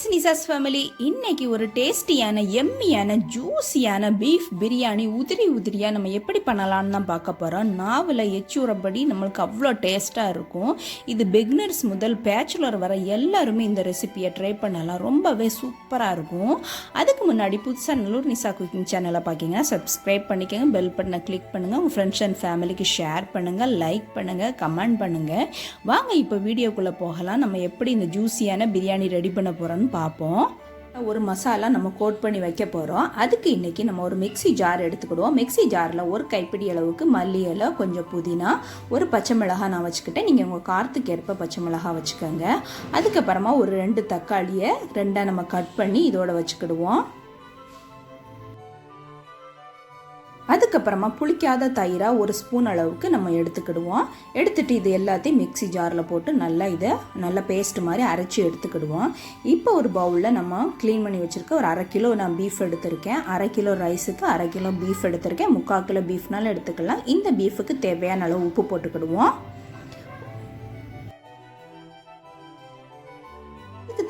ஹாய்ஸ் நிசாஸ் family இன்னைக்கு ஒரு டேஸ்டியான எம்மியான ஜூஸியான பீஃப் பிரியாணி உதிரி உதிரியாக நம்ம எப்படி பண்ணலாம்னு தான் பார்க்க போகிறோம் நாவில் எச்சூறபடி நம்மளுக்கு அவ்வளோ டேஸ்ட்டாக இருக்கும். இது பிக்னர்ஸ் முதல் பேச்சுலர் வர எல்லாருமே இந்த ரெசிபியை ட்ரை பண்ணலாம். ரொம்பவே சூப்பராக இருக்கும். அதுக்கு முன்னாடி புதுசாக நல்லூர் நிசா குக்கிங் சேனலை பார்க்கிங்கன்னா சப்ஸ்கிரைப் பண்ணிக்கோங்க பெல் பட்டனை கிளிக் பண்ணுங்கள் உங்கள் ஃப்ரெண்ட்ஸ் அண்ட் ஃபேமிலிக்கு ஷேர் பண்ணுங்கள் லைக் பண்ணுங்கள் கமெண்ட் பண்ணுங்கள் வாங்க இப்போ வீடியோக்குள்ளே போகலாம். நம்ம எப்படி இந்த ஜூஸியான பிரியாணி ரெடி பண்ண போகிறோம்னு பார்ப்போம். ஒரு மசாலா நம்ம கோட் பண்ணி வைக்க போகிறோம் அதுக்கு இன்றைக்கி நம்ம ஒரு மிக்ஸி ஜார் எடுத்துக்கிடுவோம். மிக்ஸி ஜாரில் ஒரு கைப்பிடி அளவுக்கு மல்லி இலை கொஞ்சம் புதினா ஒரு பச்சை மிளகா நான் வச்சுக்கிட்டேன். நீங்கள் உங்கள் காரத்துக்கு ஏற்ப பச்சை மிளகாய் வச்சுக்கோங்க. அதுக்கப்புறமா ஒரு ரெண்டு தக்காளியை ரெண்டாக நம்ம கட் பண்ணி இதோட வச்சுக்கிடுவோம். அதுக்கப்புறமா புளிக்காத தயிராக ஒரு ஸ்பூன் அளவுக்கு நம்ம எடுத்துக்கிடுவோம். எடுத்துகிட்டு இது எல்லாத்தையும் மிக்ஸி ஜாரில் போட்டு நல்லா இதை நல்லா பேஸ்ட் மாதிரி அரைச்சி எடுத்துக்கிடுவோம். இப்போ ஒரு பவுலில் நம்ம க்ளீன் பண்ணி வச்சுருக்க ஒரு அரை கிலோ நான் பீஃப் எடுத்திருக்கேன். அரை கிலோ ரைஸுக்கு அரை கிலோ பீஃப் எடுத்திருக்கேன். முக்கால் கிலோ பீஃப்னாலும் எடுத்துக்கலாம். இந்த பீஃபுக்கு தேவையான அளவு உப்பு போட்டுக்கிடுவோம்.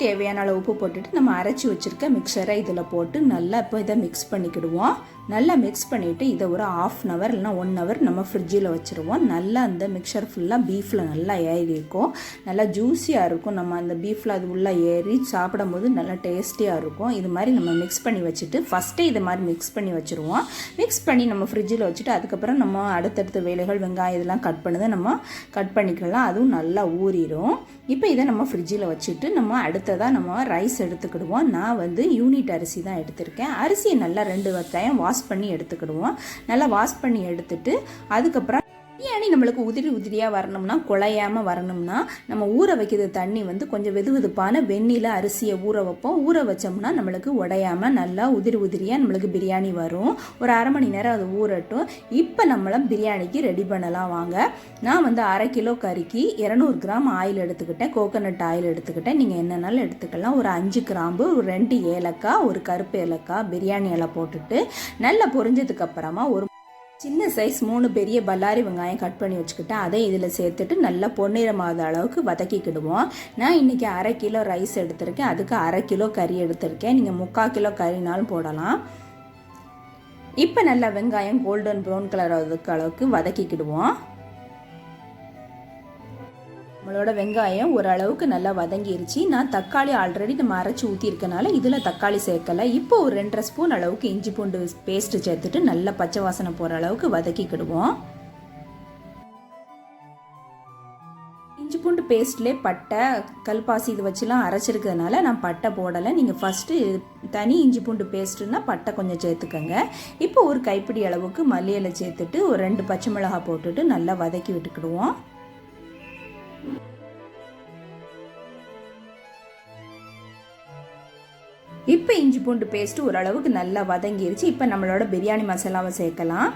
தேவையான அளவு உப்பு போட்டுட்டு நம்ம அரைச்சி வச்சுருக்க மிக்சரை இதில் போட்டு நல்லா இப்போ இதை மிக்ஸ் பண்ணிக்கிடுவோம். நல்லா மிக்ஸ் பண்ணிவிட்டு இதை ஒரு ஆஃப் அன் ஹவர் இல்லைனா ஒன் ஹவர் நம்ம ஃப்ரிட்ஜில் வச்சுருவோம். நல்லா அந்த மிக்சர் ஃபுல்லாக பீஃபில் நல்லா ஏறி இருக்கும். நல்லா ஜூஸியாக இருக்கும். நம்ம அந்த பீஃபில் அது உள்ளே ஏறி சாப்பிடும்போது நல்லா டேஸ்டியாக இருக்கும். இது மாதிரி நம்ம மிக்ஸ் பண்ணி வச்சுட்டு ஃபஸ்ட்டே இதை மாதிரி மிக்ஸ் பண்ணி வச்சுருவோம். மிக்ஸ் பண்ணி நம்ம ஃப்ரிட்ஜில் வச்சுட்டு அதுக்கப்புறம் நம்ம அடுத்தடுத்த வேலைகள் வெங்காயம் இதெல்லாம் கட் பண்ணதை நம்ம கட் பண்ணிக்கலாம். அதுவும் நல்லா ஊறிடும் இப்போ இதை நம்ம ஃப்ரிட்ஜில் வச்சுட்டு நம்ம அடுத்த அடுத்ததாக நம்ம ரைஸ் எடுத்துக்கிடுவோம். நான் வந்து யூனிட் அரிசி தான் எடுத்திருக்கேன். அரிசியை நல்லா ரெண்டு வத்தாயம் வாஷ் பண்ணி எடுத்துக்கிடுவோம். நல்லா வாஷ் பண்ணி எடுத்துட்டு அதுக்கப்புறம் பிரியாணி நம்மளுக்கு உதிரி உதிரியாக வரணும்னா குழையாமல் வரணும்னா நம்ம ஊற வைக்கிற தண்ணி வந்து கொஞ்சம் வெது வெதுப்பான வெந்நில அரிசியை ஊற வைப்போம். ஊற வச்சோம்னா நம்மளுக்கு உடையாமல் நல்லா உதிரி உதிரியாக நம்மளுக்கு பிரியாணி வரும். ஒரு அரை மணி நேரம் அது ஊறட்டும். இப்போ நம்மளை பிரியாணிக்கு ரெடி பண்ணலாம். வாங்க. நான் வந்து அரை கிலோ கறிக்கு இரநூறு கிராம் ஆயில் எடுத்துக்கிட்டேன். கோகோனட் ஆயில் எடுத்துக்கிட்டேன். நீங்கள் என்னென்னாலும் எடுத்துக்கலாம். ஒரு அஞ்சு கிராம்பு ஒரு ரெண்டு ஏலக்காய் ஒரு கருப்பு ஏலக்காய் பிரியாணி இலை போட்டுட்டு நல்லா பொரிஞ்சதுக்கப்புறமா ஒரு சின்ன சைஸ் மூணு பெரிய பல்லாரி வெங்காயம் கட் பண்ணி வச்சுக்கிட்டேன் அதை இதில் சேர்த்துட்டு நல்லா பொன்னிறமாத அளவுக்கு வதக்கிக்கிடுவோம். நான் இன்றைக்கி அரை கிலோ ரைஸ் எடுத்திருக்கேன். அதுக்கு அரை கிலோ கறி எடுத்திருக்கேன். நீங்கள் முக்கால் கிலோ கறினாலும் போடலாம். இப்போ நல்லா வெங்காயம் கோல்டன் ப்ரௌன் கலர் அளவுக்கு வதக்கிக்கிடுவோம். நம்மளோட வெங்காயம் ஓரளவுக்கு நல்லா வதங்கிருச்சு. நான் தக்காளி ஆல்ரெடி நம்ம அரைச்சி ஊற்றிருக்கனால இதில் தக்காளி சேர்க்கலை. இப்போ ஒரு ரெண்டரை ஸ்பூன் அளவுக்கு இஞ்சி பூண்டு பேஸ்ட்டு சேர்த்துட்டு நல்லா பச்சை வாசனை போகிற அளவுக்கு வதக்கிக்கிடுவோம். இஞ்சி பூண்டு பேஸ்ட்லே பட்டை கல்பாசி இது வச்சுலாம் அரைச்சிருக்கிறதுனால நான் பட்டை போடலை. நீங்கள் ஃபஸ்ட்டு தனி இஞ்சி பூண்டு பேஸ்ட்டுனா பட்டை கொஞ்சம் சேர்த்துக்கோங்க. இப்போ ஒரு கைப்பிடி அளவுக்கு மல்லியில் சேர்த்துட்டு ஒரு ரெண்டு பச்சை மிளகாய் போட்டுட்டு நல்லா வதக்கி விட்டுக்கிடுவோம். இப்போ இஞ்சி பூண்டு பேஸ்ட்டு ஓரளவுக்கு நல்லா வதங்கிருச்சு. இப்போ நம்மளோட பிரியாணி மசாலாவை சேர்க்கலாம்.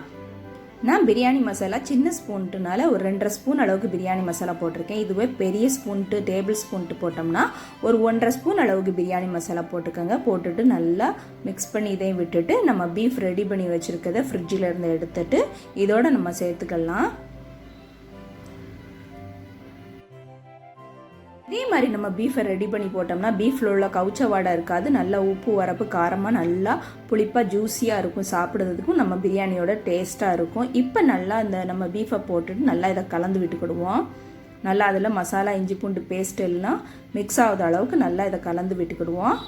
நான் பிரியாணி மசாலா சின்ன ஸ்பூன்ட்டுனால ஒரு ரெண்டரை ஸ்பூன் அளவுக்கு பிரியாணி மசாலா போட்டிருக்கேன். இதுவே பெரிய ஸ்பூன்ட்டு டேபிள் ஸ்பூன்ட்டு போட்டோம்னா ஒரு ஒன்றரை ஸ்பூன் அளவுக்கு பிரியாணி மசாலா போட்டுக்கோங்க. போட்டுட்டு நல்லா மிக்ஸ் பண்ணி இதையும் விட்டுட்டு நம்ம பீஃப் ரெடி பண்ணி வச்சுருக்கதை ஃப்ரிட்ஜில் இருந்து எடுத்துட்டு இதோடு நம்ம சேர்த்துக்கலாம். இதே மாதிரி நம்ம பீஃபை ரெடி பண்ணி போட்டோம்னா பீஃபில் உள்ள கவுச்ச வாடை இருக்காது. நல்லா உப்பு வரப்பு காரமாக நல்லா புளிப்பாக ஜூஸியாக இருக்கும். சாப்பிட்றதுக்கும் நம்ம பிரியாணியோட டேஸ்ட்டாக இருக்கும். இப்போ நல்லா இந்த நம்ம பீஃபை போட்டுட்டு நல்லா இதை கலந்து விட்டுக்கிடுவோம் நல்லா அதில் மசாலா இஞ்சி பூண்டு பேஸ்ட் எல்லாம் மிக்ஸ் ஆகுத அளவுக்கு நல்லா இதை கலந்து விட்டுக்கிடுவோம்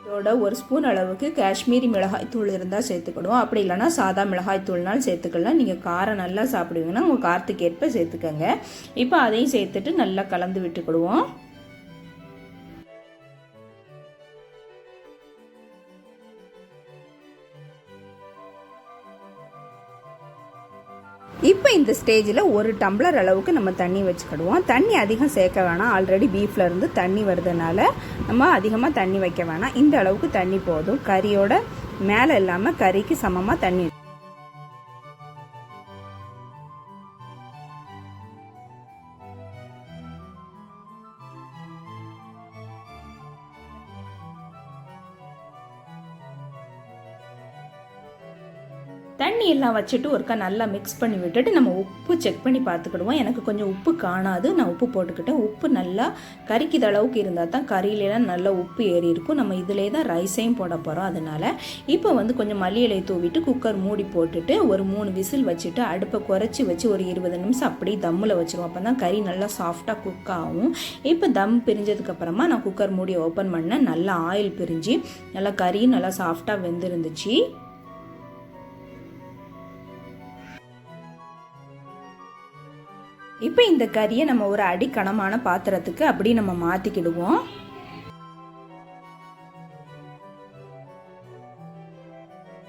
இதோட ஒரு ஸ்பூன் அளவுக்கு காஷ்மீரி மிளகாய்த்தூள் இருந்தால் சேர்த்துக்கிடுவோம் அப்படி இல்லைனா சாதா மிளகாய்த்தூள்னாலும் சேர்த்துக்கலாம். நீங்கள் காரம் நல்லா சாப்பிடுவீங்கன்னா உங்கள் காரத்துக்கு ஏற்ப சேர்த்துக்கோங்க. இப்போ அதையும் சேர்த்துட்டு நல்லா கலந்து விட்டுக்கிடுவோம். இப்போ இந்த ஸ்டேஜில் ஒரு டம்ளர் அளவுக்கு நம்ம தண்ணி வச்சுக்கிடுவோம். தண்ணி அதிகம் சேர்க்க வேணாம். ஆல்ரெடி பீஃப்ல இருந்து தண்ணி வருதுனால நம்ம அதிகமாக தண்ணி வைக்க வேணாம். இந்த அளவுக்கு தண்ணி போதும். கறியோட மேலே இல்லாமல் கறிக்கு சமமாக தண்ணி தண்ணி எல்லாம் வச்சுட்டு ஒருக்கா நல்லா மிக்ஸ் பண்ணி விட்டுட்டு நம்ம உப்பு செக் பண்ணி பார்த்துக்கிடுவோம். எனக்கு கொஞ்சம் உப்பு காணாது. நான் உப்பு போட்டுக்கிட்டேன். உப்பு நல்லா கறிக்குது அளவுக்கு இருந்தால் தான் கறியிலலாம் நல்லா உப்பு ஏறி இருக்கும். நம்ம இதிலே தான் ரைஸையும் போட போகிறோம் அதனால். இப்போ வந்து கொஞ்சம் மல்லியலை தூவிட்டு குக்கர் மூடி போட்டுட்டு ஒரு மூணு விசில் வச்சுட்டு அடுப்பை குறைச்சி வச்சு ஒரு இருபது நிமிஷம் அப்படியே தம்மில் வச்சுருவோம். அப்போ தான் கறி நல்லா சாஃப்டாக குக் ஆகும். இப்போ தம் பிரிஞ்சதுக்கப்புறமா நான் குக்கர் மூடியை ஓப்பன் பண்ணேன். நல்லா ஆயில் பிரிஞ்சு நல்லா கறி நல்லா சாஃப்டாக வெந்திருந்துச்சு. இப்போ இந்த கறியை நம்ம ஒரு அடிக்கனமான பாத்திரத்துக்கு அப்படி நம்ம மாற்றிக்கிடுவோம்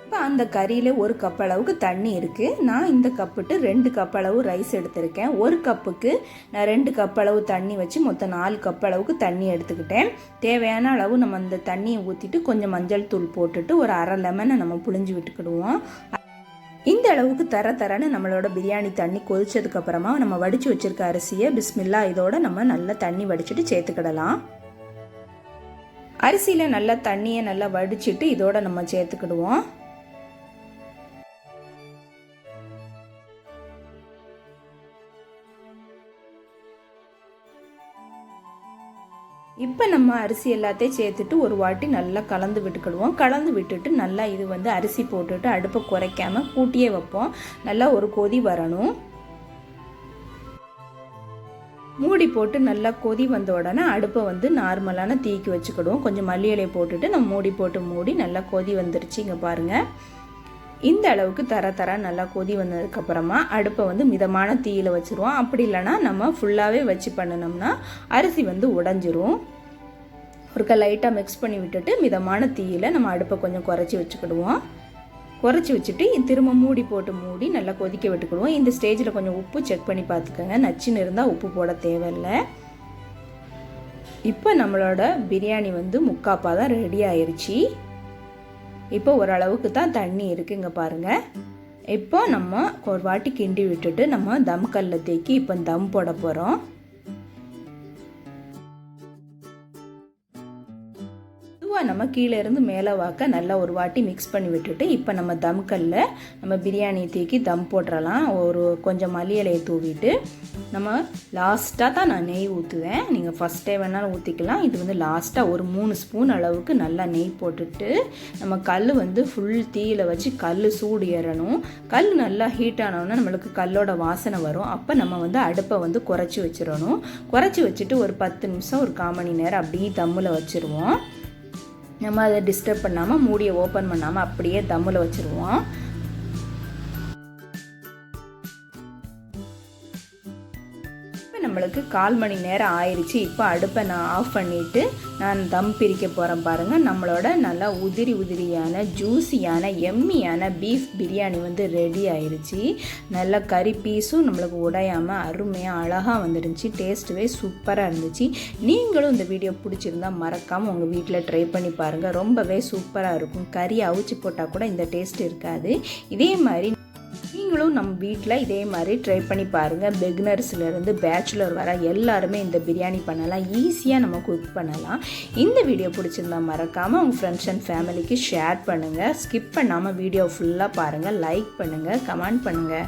இப்போ அந்த கறியில் ஒரு கப் அளவுக்கு தண்ணி இருக்குது நான் இந்த கப்புட்டு ரெண்டு கப் அளவு ரைஸ் எடுத்திருக்கேன். ஒரு கப்புக்கு நான் ரெண்டு கப் அளவு தண்ணி வச்சு மொத்தம் நாலு கப் அளவுக்கு தண்ணி எடுத்துக்கிட்டேன். தேவையான அளவு நம்ம அந்த தண்ணியை ஊற்றிட்டு கொஞ்சம் மஞ்சள் தூள் போட்டுட்டு ஒரு அரை லெமனை நம்ம புழிஞ்சு விட்டுக்கிடுவோம். இந்த அளவுக்கு தர தரன்னு நம்மளோட பிரியாணி தண்ணி கொதிச்சதுக்கு அப்புறமா நம்ம வடிச்சு வச்சிருக்க அரிசியை பிஸ்மில்லா இதோட நம்ம நல்லா தண்ணி வடிச்சிட்டு சேர்த்துக்கிடலாம். அரிசியில் நல்லா தண்ணியை நல்லா வடிச்சிட்டு இதோட நம்ம சேர்த்துக்கிடுவோம். இப்போ நம்ம அரிசி எல்லாத்தையும் சேர்த்துட்டு ஒரு வாட்டி நல்லா கலந்து விட்டுக்கிடுவோம். கலந்து விட்டுட்டு நல்லா இது வந்து அரிசி போட்டுட்டு அடுப்பை குறைக்காமல் கூட்டியே வைப்போம். நல்லா ஒரு கொதி வரணும். மூடி போட்டு நல்லா கொதி வந்த உடனே அடுப்பை வந்து நார்மலான தீக்கி வச்சுக்கிடுவோம். கொஞ்சம் மல்லி இலையை போட்டுட்டு நம்ம மூடி போட்டு மூடி நல்லா கொதி வந்துருச்சு. இங்கே பாருங்கள் இந்த அளவுக்கு தர தர நல்லா கொதி வந்ததுக்கப்புறமா அடுப்பை வந்து மிதமான தீயில் வச்சுருவோம். அப்படி இல்லைனா நம்ம ஃபுல்லாகவே வச்சு பண்ணினோம்னா அரிசி வந்து உடஞ்சிரும். ஒருக்க லைட்டாக மிக்ஸ் பண்ணி விட்டுட்டு மிதமான தீயில் நம்ம அடுப்பை கொஞ்சம் குறைச்சி வச்சுக்கிடுவோம். குறைச்சி வச்சுட்டு திரும்ப மூடி போட்டு மூடி நல்லா கொதிக்க விட்டுக்கிடுவோம். இந்த ஸ்டேஜில் கொஞ்சம் உப்பு செக் பண்ணி பார்த்துக்கோங்க. நச்சுன்னு இருந்தால் உப்பு போட தேவையில்லை. இப்போ நம்மளோட பிரியாணி வந்து முக்காப்பாக தான் ரெடி ஆயிடுச்சு இப்போ ஓரளவுக்கு தான் தண்ணி இருக்குங்க பாருங்கள் இப்போ நம்ம ஒரு வாட்டி கிண்டி விட்டுட்டு நம்ம தம் கல்லை தேக்கி இப்போ தம் போட போகிறோம் நம்ம கீழே இருந்து மேலே வாக்க நல்லா ஒரு வாட்டி மிக்ஸ் பண்ணி விட்டுட்டு இப்போ நம்ம தம்கல்ல நம்ம பிரியாணி தூக்கி தம் போட்டுறலாம். ஒரு கொஞ்சம் மல்லியலையை தூவிட்டு நம்ம லாஸ்ட்டாக தான் நான் நெய் ஊற்றுவேன் நீங்கள் ஃபஸ்ட் டே வேணாலும் ஊற்றிக்கலாம் இது வந்து லாஸ்ட்டாக ஒரு மூணு ஸ்பூன் அளவுக்கு நல்லா நெய் போட்டுட்டு நம்ம கல் வந்து ஃபுல் தீயில் வச்சு கல் சூடு ஏறணும். கல் நல்லா ஹீட் ஆனோன்னா நம்மளுக்கு கல்லோட வாசனை வரும். அப்போ நம்ம வந்து அடுப்பை வந்து குறைச்சி வச்சிடணும். குறைச்சி வச்சுட்டு ஒரு பத்து நிமிஷம் ஒரு கால் மணி நேரம் அப்படியே தம்மில் வச்சுருவோம். நம்ம அதை டிஸ்டர்ப் பண்ணாமல் மூடியை ஓப்பன் பண்ணாமல் அப்படியே தம்மில் வச்சுருவோம். நம்மளுக்கு கால் மணி நேரம் ஆயிடுச்சு இப்போ அடுப்பை நான் ஆஃப் பண்ணிவிட்டு நான் தம் பிரிக்க போகிறேன் பாருங்கள் நம்மளோட நல்லா உதிரி உதிரியான ஜூஸியான எம்மியான பீஃப் பிரியாணி வந்து ரெடி ஆயிடுச்சு நல்லா கறி பீஸும் நம்மளுக்கு உடையாமல் அருமையாக அழகாக வந்துருந்துச்சு. டேஸ்ட்டுவே சூப்பராக இருந்துச்சு. நீங்களும் இந்த வீடியோ பிடிச்சிருந்தா மறக்காமல் உங்கள் வீட்டில் ட்ரை பண்ணி பாருங்கள் ரொம்பவே சூப்பராக இருக்கும். கறி அவிச்சு போட்டால் கூட இந்த டேஸ்ட் இருக்காது. இதே மாதிரி நீங்களும் நம்ம வீட்டில் இதே மாதிரி ட்ரை பண்ணி பாருங்கள் பிகினர்ஸ்லேருந்து பேச்சுலர் வர எல்லாருமே இந்த பிரியாணி பண்ணலாம். ஈஸியாக நம்ம குக் பண்ணலாம். இந்த வீடியோ பிடிச்சிருந்தா மறக்காமல் உங்கள் ஃப்ரெண்ட்ஸ் அண்ட் ஃபேமிலிக்கு ஷேர் பண்ணுங்கள் ஸ்கிப் பண்ணாமல் வீடியோ ஃபுல்லாக பாருங்கள் லைக் பண்ணுங்கள் கமெண்ட் பண்ணுங்கள்